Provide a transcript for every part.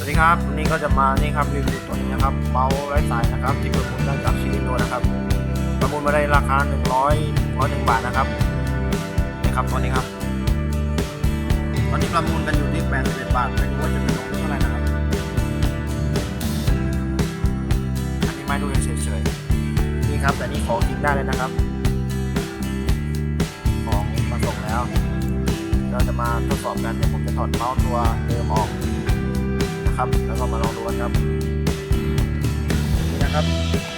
สวัสดีครับวันนี้ก็จะมานี่ครับรีวิวตัวนี้นะครับเมาส์ไร้สายนะครับ ที่ประมูลได้จากชิลิโนนะครับประมูลมาได้ราคา 100 101บาทนะครับนี่ครับตัวนี้ครับ ตอนนี้ประมูลกันอยู่ที่81บาทไม่รู้ว่าจะเป็นลงเท่าไหร่นะครับอันนี้ไม่ดูเฉยๆนี่ครับ แต่นี่ของกินได้เลยนะครับ ของมาส่งแล้ว เราจะมาทดสอบกันเดี๋ยวผมจะถอดเมาส์ตัวเดิมออก นะครับ แล้วก็มาลองดูกันครับนี่นะครับ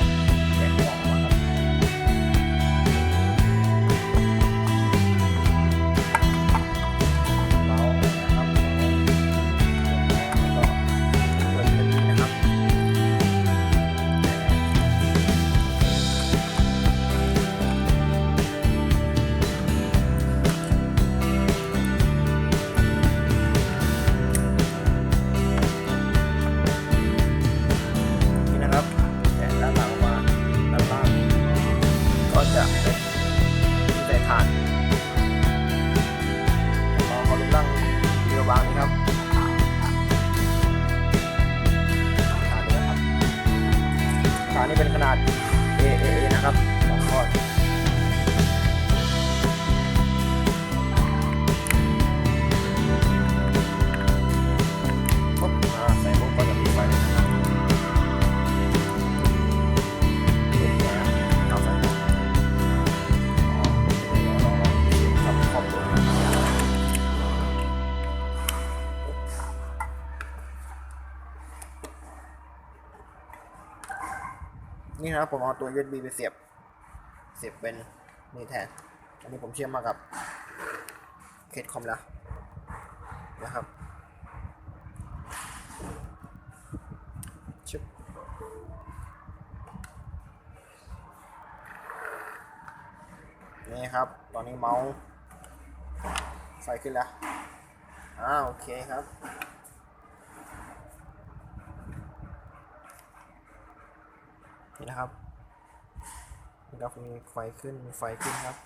ผ่านรอเขาลุกนั่งเรือบางนี้ครับ นี่นะครับผมเอาตัว USB ไปเสียบ เสียบเป็นนี่แทน อันนี้ผมเชื่อมมากับเคสคอมแล้วนะครับชึบนี่ครับ ตอนนี้เมาส์ไฟขึ้นแล้ว อ่าโอเคครับ นี่นะครับนี่ครับมีไฟขึ้นมีไฟขึ้นครับ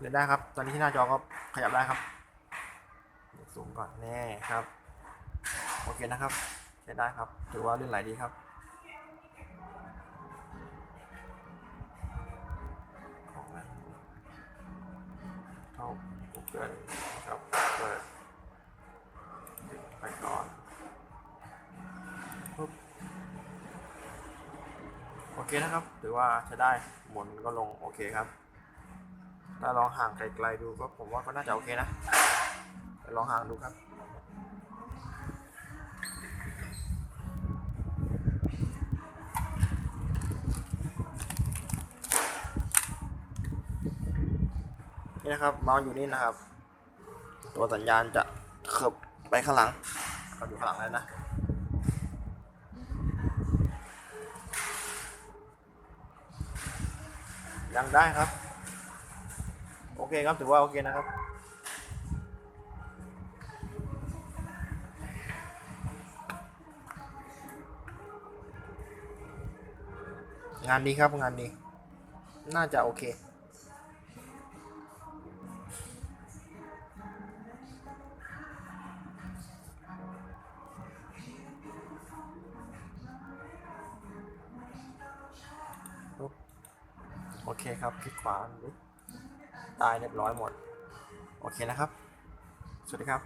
เล่นได้ครับ ตอนนี้ที่หน้าจอก็ขยับได้ครับสูงก่อนแน่ครับ โอเคนะครับใช้ได้ครับ ถือว่าลื่นไหลดีครับของนั้นเข้า Google เคนะครับถือว่าใช้ได้หมุนก็ลงโอเคครับ ถ้าลองห่างไกลๆดูก็ผมว่าก็น่าจะโอเคนะลองห่างดูครับนี่นะครับเมาส์อยู่นี่นะครับ ตัวสัญญาณจะเขิบไปข้างหลังก็อยู่ข้างหลังเลยนะ ยังได้ครับ โอเคครับถือว่าโอเคนะครับงานนี้ครับงานนี้ น่าจะโอเค อเคครับคลิกขวาตายเรียบร้อยหมด โอเคนะครับ สวัสดีครับ